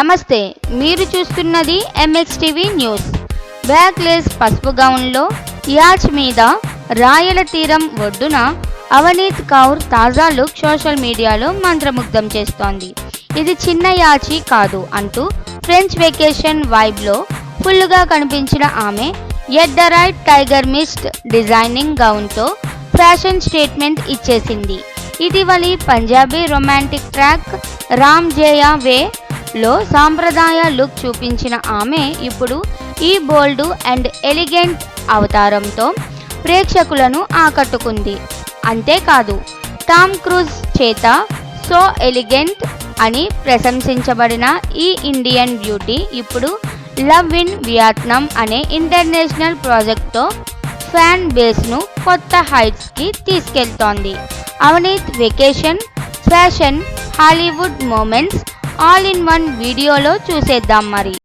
నమస్తే మీరు చూస్తున్నది ఎంఎక్స్ టీవీ న్యూస్ బ్యాక్లెస్ పసుపు గౌన్లో యాచ్ మీద రాయల తీరం ఒడ్డున అవనీత్ కౌర్ తాజా లుక్ సోషల్ మీడియాలో మంత్రముగ్ధం చేస్తోంది. ఇది చిన్న యాచి కాదు అంటూ ఫ్రెంచ్ వెకేషన్ వైబ్లో ఫుల్గా కనిపించిన ఆమె at the right tiger mist designing గౌన్తో fashion statement ఇచ్చేసింది. ఇటీవలి పంజాబీ రొమాంటిక్ ట్రాక్ రామ్ జయా వే లో సాంప్రదాయ లుక్ చూపించిన ఆమె ఇప్పుడు ఈ బోల్డ్ అండ్ ఎలిగెంట్ అవతారంతో ప్రేక్షకులను ఆకట్టుకుంది. అంతేకాదు టామ్ క్రూజ్ చేత సో ఎలిగెంట్ అని ప్రశంసించబడిన ఈ ఇండియన్ బ్యూటీ ఇప్పుడు లవ్ ఇన్ వియత్నాం అనే ఇంటర్నేషనల్ ప్రాజెక్ట్తో ఫ్యాన్ బేస్ను కొత్త హైట్స్కి తీసుకెళ్తోంది. Avneet vacation fashion Hollywood moments all in one వీడియోలో చూసేద్దాం మరి.